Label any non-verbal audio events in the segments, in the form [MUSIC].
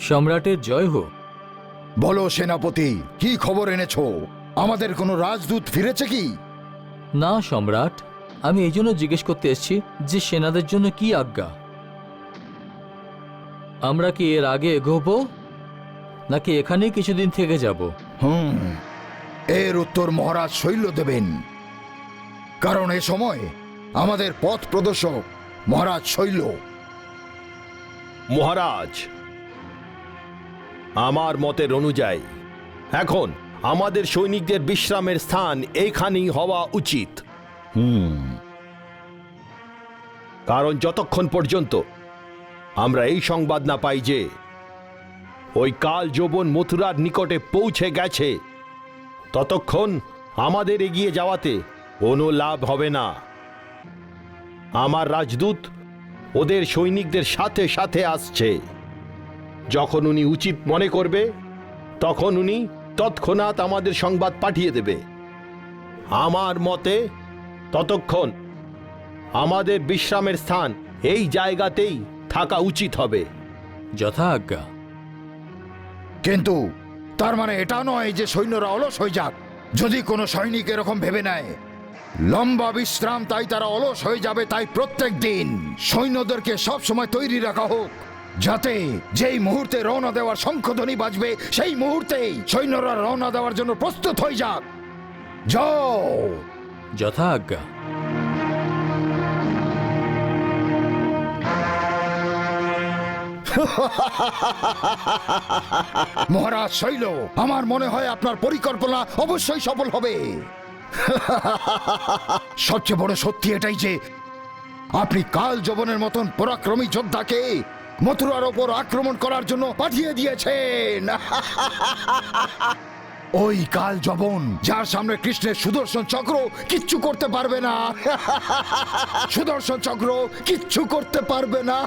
সম্রাটের জয় হোক। বলো সেনাপতি কি খবর এনেছো? আমাদের কোনো রাজদূত ফিরেছে কি? না সম্রাট। আমি এই জন্য জিজ্ঞেস করতে এসেছি যে সেনাদের জন্য কি আজ্ঞা? আমরা কি এর আগে এগোবো? নাকি এখানেই কিছুদিন থেকে যাব? হুম এর উত্তর মহারাজ শৈল্য দেবেন। কারণ এ সময় আমাদের পথ প্রদর্শক মহারাজ শৈল্য মহারাজ আমার মতের অনুযায়ী এখন আমাদের সৈনিকদের বিশ্রামের স্থান এইখানেই হওয়া উচিত। কারণ যতক্ষণ পর্যন্ত আমরা এই সংবাদ না পাই যে ওই কাল যৌবন মথুরার নিকটে পৌঁছে গেছে ততক্ষণ আমাদের এগিয়ে যাওয়াতে কোনো লাভ হবে না। আমার রাজদূত ওদের সৈনিকদের সাথে সাথে আসছে। যখন উনি উচিত মনে করবে তখন উনি তৎক্ষণাৎ আমাদের সংবাদ পাঠিয়ে দেবে। আমার মতে ততক্ষণ আমাদের বিশ্রামের স্থান এই জায়গাতেই থাকা উচিত হবে। যথা আজ্ঞা কিন্তু তার মানে এটা নয় যে সৈন্যরা অলস হয়ে যাক। যদি কোনো সৈনিক এরকম ভেবে নেয় লম্বা বিশ্রাম তাই তারা অলস হয়ে যাবে তাই প্রত্যেক দিন সৈন্যদেরকে সবসময় তৈরি রাখা হোক। যাতে যেই মুহূর্তে রওনা দেওয়ার শঙ্খধ্বনি বাজবে সেই মুহূর্তেই সৈন্যরা রওনা দেওয়ার জন্য প্রস্তুত হয়ে যাক। যাও। যথা আজ্ঞা। [LAUGHS] মহারাজ শৈল আমার মনে হয় আপনার পরিকল্পনা অবশ্যই সফল হবে। [LAUGHS] সবচেয়ে বড় সত্যি এটাই যে আপনি কাল যবনের মতন পরাক্রমী যোদ্ধাকে মথুরার ওপর আক্রমণ করার জন্য পাঠিয়ে দিয়েছেন। [LAUGHS] ওই কাল জবন যার সামনে কৃষ্ণের সুদর্শন চক্র কিচ্ছু করতে পারবে না। [LAUGHS] সুদর্শন চক্র কিচ্ছু করতে পারবে না।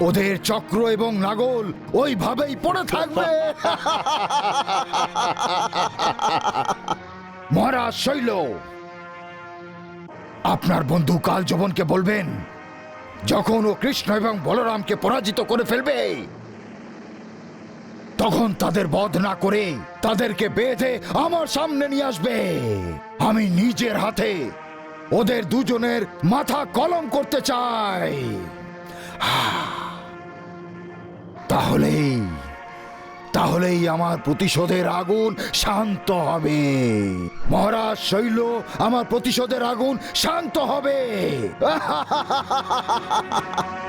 [LAUGHS] ওদের চক্র এবং নাগল ওইভাবেই পড়ে থাকবে। মহারাজ শৈল আপনার বন্ধু কাল যবনকে বলবেন, যখন ও কৃষ্ণ এবং বলরামকে পরাজিত করে ফেলবে, তখন তাদের বধ না করে তাদেরকে বেঁধে আমার সামনে নিয়ে আসবে। আমি নিজের হাতে ওদের দুজনের মাথা কলম করতে চাই। তাহলেই তাহলেই আমার প্রতিশোধের আগুন শান্ত হবে। মহারাজ শৈল আমার প্রতিশোধের আগুন শান্ত হবে। [LAUGHS]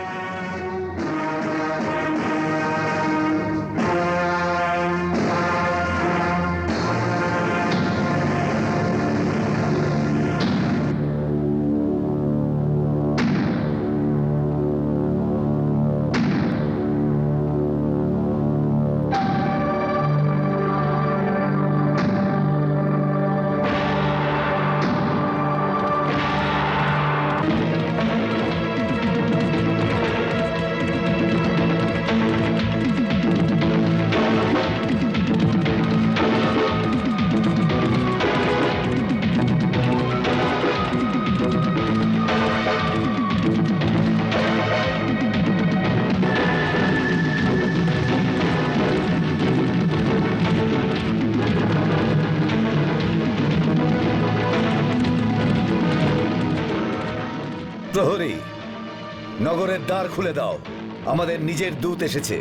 প্রহরী নগরের দ্বার খুলে দাও। আমাদের নিজের দূত এসেছে।